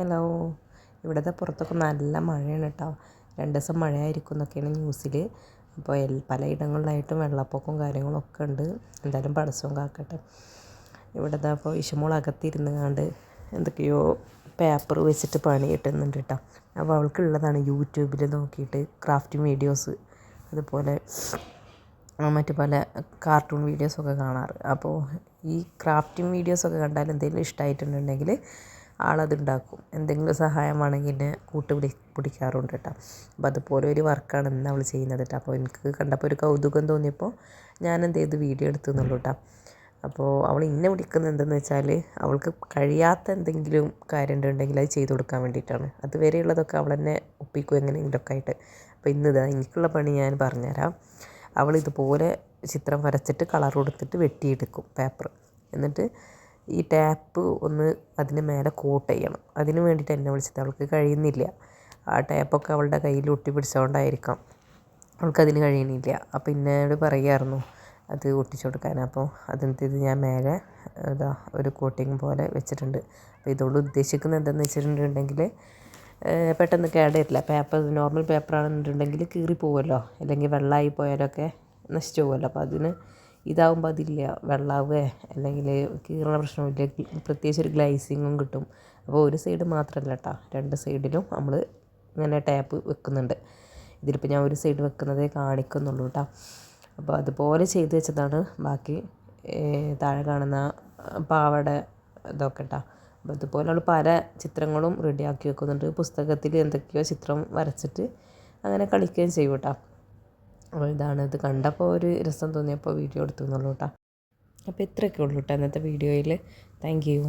Hello. ഇവിടുത്തെ പുറത്തൊക്കെ നല്ല മഴയാണ് കേട്ടോ. രണ്ട് ദിവസം മഴയായിരിക്കും എന്നൊക്കെയാണ് ന്യൂസിൽ. അപ്പോൾ എൽ പലയിടങ്ങളിലായിട്ടും വെള്ളപ്പൊക്കവും കാര്യങ്ങളൊക്കെ ഉണ്ട്. എന്തായാലും പടസവും കാക്കട്ടെ. ഇവിടുത്തെ അപ്പോൾ ഇഷമോൾ അകത്തിരുന്ന് കണ്ട് എന്തൊക്കെയോ പേപ്പർ വെച്ചിട്ട് പണി കിട്ടുന്നുണ്ട് കേട്ടോ. അപ്പോൾ അവൾക്കുള്ളതാണ് യൂട്യൂബിൽ നോക്കിയിട്ട് ക്രാഫ്റ്റിംഗ് വീഡിയോസ് അതുപോലെ മറ്റു പല കാർട്ടൂൺ വീഡിയോസൊക്കെ കാണാറ്. അപ്പോൾ ഈ ക്രാഫ്റ്റിംഗ് വീഡിയോസൊക്കെ കണ്ടാൽ എന്തെങ്കിലും ഇഷ്ടമായിട്ടുണ്ടെങ്കിൽ ആളത് ഉണ്ടാക്കും എന്തെങ്കിലും സഹായം വേണമെങ്കിൽ എന്നെ കൂട്ട് പിടി പിടിക്കാറുണ്ട് കേട്ടോ. അപ്പോൾ അതുപോലെ ഒരു വർക്കാണ് ഇന്ന് അവൾ ചെയ്യുന്നത് കേട്ടോ. അപ്പോൾ എനിക്ക് കണ്ടപ്പോൾ ഒരു കൗതുകം തോന്നിയപ്പോൾ ഞാൻ എന്ത് ചെയ്തു? വീഡിയോ എടുത്തു എന്നുള്ളൂ കേട്ടോ. അപ്പോൾ അവൾ ഇന്നെ വിളിക്കുന്നത് എന്തെന്ന് വെച്ചാൽ അവൾക്ക് കഴിയാത്ത എന്തെങ്കിലും കാര്യം ഉണ്ടെങ്കിൽ അത് ചെയ്തു കൊടുക്കാൻ വേണ്ടിയിട്ടാണ്. അതുവരെയുള്ളതൊക്കെ അവൾ തന്നെ ഒപ്പിക്കും എങ്ങനെയെങ്കിലുമൊക്കെ ആയിട്ട്. അപ്പോൾ ഇന്ന് ഇതാ എനിക്കുള്ള പണി ഞാൻ പറഞ്ഞുതരാം. അവൾ ഇതുപോലെ ചിത്രം വരച്ചിട്ട് കളർ കൊടുത്തിട്ട് വെട്ടിയെടുക്കും പേപ്പർ എന്നിട്ട് ഈ ടാപ്പ് ഒന്ന് അതിന് മേലെ കോട്ട് ചെയ്യണം. അതിന് വേണ്ടിയിട്ട് എന്നെ വിളിച്ചത് അവൾക്ക് കഴിയുന്നില്ല. ആ ടാപ്പൊക്കെ അവളുടെ കയ്യിൽ ഒട്ടി പിടിച്ചതുകൊണ്ടായിരിക്കാം അവൾക്കതിന് കഴിയുന്നില്ല അപ്പോൾ എന്നോട് പറയുമായിരുന്നു അത് ഒട്ടിച്ചു കൊടുക്കാൻ അപ്പോൾ അതിന്റെ ഇത് ഞാൻ മേലെ ഇതാ ഒരു കോട്ടിങ് പോലെ വെച്ചിട്ടുണ്ട്. അപ്പോൾ ഇതുകൊണ്ട് ഉദ്ദേശിക്കുന്നത് എന്താണെന്ന് വെച്ചിട്ടുണ്ടെങ്കിൽ പെട്ടെന്ന് കേടരില്ല പേപ്പർ നോർമൽ പേപ്പറാണെന്നുണ്ടെങ്കിൽ കീറിപ്പോവുമല്ലോ അല്ലെങ്കിൽ വെള്ളമായി പോയാലൊക്കെ നശിച്ചു പോകുമല്ലോ അപ്പോൾ അതിന് ഇതാവുമ്പോൾ അതില്ല. വെള്ളാവുകയെ അല്ലെങ്കിൽ കീറുന്ന പ്രശ്നമില്ല. പ്രത്യേകിച്ച് ഒരു ഗ്ലേസിങ്ങും കിട്ടും. അപ്പോൾ ഒരു സൈഡ് മാത്രമല്ല കേട്ടോ രണ്ട് സൈഡിലും നമ്മൾ ഇങ്ങനെ ടാപ്പ് വെക്കുന്നുണ്ട്. ഇതിലിപ്പോൾ ഞാൻ ഒരു സൈഡ് വെക്കുന്നതേ കാണിക്കുന്നുള്ളൂ കേട്ടോ അപ്പോൾ അതുപോലെ ചെയ്തു വെച്ചതാണ്. ബാക്കി താഴെ കാണുന്ന പാവട ഇതൊക്കെ കേട്ടോ അപ്പോൾ അതുപോലെയുള്ള പല ചിത്രങ്ങളും റെഡിയാക്കി വെക്കുന്നുണ്ട്. പുസ്തകത്തിൽ എന്തൊക്കെയോ ചിത്രം വരച്ചിട്ട് അങ്ങനെ കളിക്കുകയും ചെയ്യും കേട്ടോ ഇതാണ് ഇത് കണ്ടപ്പോൾ ഒരു രസം തോന്നിയപ്പോൾ വീഡിയോ എടുത്തു എന്നുള്ളൂ കേട്ടോ. അപ്പോൾ ഇത്രയൊക്കെ ഉള്ളൂ കേട്ടോ ഇന്നത്തെ വീഡിയോയിൽ. Thank you.